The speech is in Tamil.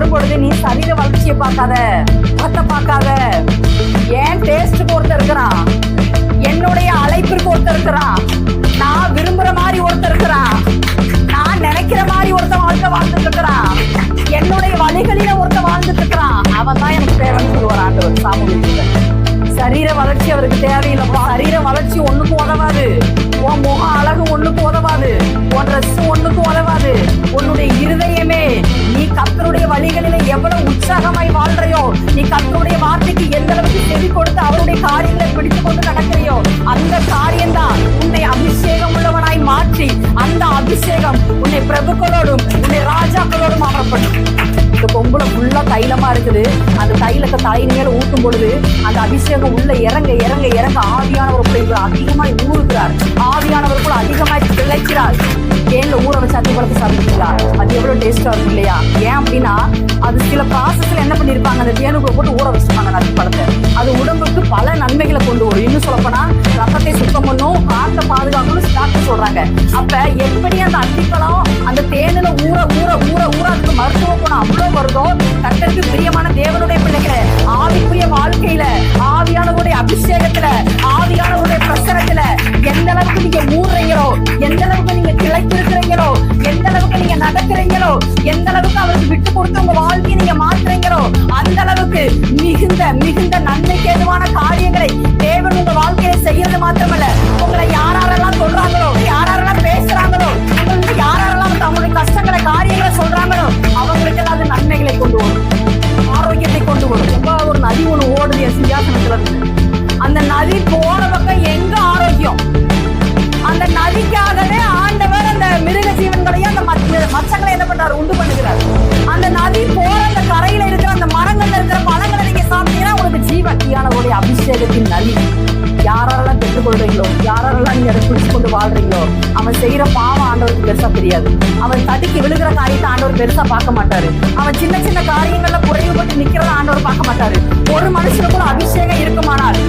வரும்பொழுது நீ சரீர வளர்ச்சியை பார்க்காத பத்த பார்க்காத. ஏன் டேஸ்ட்டுக்கு ஒருத்தர் இருக்கிறான். என்னுடைய அழைப்பிற்கு ஒருத்தர் இருக்கிறான். நான் விரும்புற மாதிரி ஒருத்தர் இருக்கிறான். நான் நினைக்கிற மாதிரி ஒருத்தன் வாழ்க்கை வாழ்ந்துட்டு இருக்கிறான். என்னுடைய வழிகளில ஒருத்தன் வாழ்ந்துட்டு இருக்கிறான். அவன் தான் எனக்கு தேவைன்னு சொல்லுவார் ஆண்டவர். சாமுவேல். சரீர வளர்ச்சி அவருக்கு தேவையில்லை. பிரபுக்களோடும் உன்னை ராஜாக்களோடும் அமரப்படும் இந்த கொம்புல ஃபுல்லா தைலமா இருக்குது. அந்த தைலத்தை தலையின் மேல ஊட்டும் பொழுது அந்த அபிஷேகம் உள்ள இறங்க இறங்க இறங்க ஆவியானவருக்குள்ள இவர் அதிகமாய் ஊறுகிறார். கூட அதிகமாய் திளைக்கிறார் தேன்ல ஊற வச்சு அத்தி பழத்தை சாப்பிட்டீங்களா அது எவ்வளவு டேஸ்டா இருக்கும் இல்லையா? ஏன் அப்படின்னா அது சில ப்ராசஸ்ல என்ன பண்ணிருப்பாங்க? அந்த தேனுக்குள்ள போட்டு ஊற வச்சிருப்பாங்க அந்த அத்தி பழத்தை. அது சொல்றாங்க. அப்ப எப்படி அந்த அத்திப்பழம் அந்த தேனில ஊற ஊற ஊற ஊற அதுக்கு மருத்துவ குணம் அவ்வளவு வருதோ? கர்த்தருக்கு பிரியமான தேவனுடைய பிள்ளைகளை ஆவிக்குரிய வாழ்க்கையில ஆவியானவருடைய அபிஷேகத்துல ஆவியானவருடைய பிரசனத்துல எந்த அளவுக்கு நீங்க ஊறுறீங்களோ எந்த அளவுக்கு நீங்க கிளைத்திருக்கிறீங்களோ எந்த அளவுக்கு நீங்க நடக்கிறீங்களோ எந்த அளவுக்கு அவருக்கு விட்டு கொடுத்து உங்க வாழ்க்கையை நீங்க மாற்றுறீங்களோ அந்த அளவுக்கு மிகுந்த மிகுந்த நன்மைக்கு ஏதுவான காரியங்களை தேவன் உங்க வாழ்க்கையில செய்யறது மாத்திரமல்ல. உங்களை யாரும் சிங்காசனத்துல இருந்து அந்த நதி போற பக்கம் எங்க ஆரோக்கியம்? அந்த நதிக்காகவே ஆண்டவர் அந்த மிருக ஜீவன்களையும் அந்த மச்சங்களை என்ன பண்றாரு? உண்டு பண்ணுகிறார். அந்த நதி போற அந்த கரையில இருக்கிற அந்த மரங்கள்ல இருக்கிற பழங்களை நீங்க சாப்பிட்டீங்கன்னா உங்களுக்கு ஜீவக்கியானவருடைய அபிஷேகத்தின் நதி. யாரெல்லாம் பெற்றுக்கொள்றீங்களோ யாரெல்லாம் நீங்க அதை பிடிச்சு கொண்டு வாழ்றீங்களோ அவன் செய்யற பாவம் ஆண்டவருக்கு பெருசா தெரியாது. அவன் தடுக்கி விழுகிற காரியத்தை ஆண்டவர் பெருசா பார்க்க மாட்டாரு. அவன் சின்ன சின்ன காரியங்கள்ல குறைவுபட்டு நிக்கிறத ஆண்டவர் பார்க்க மாட்டாரு. ஒரு மனுஷனுக்குள்ள அபிஷேகம் இருக்குமானால்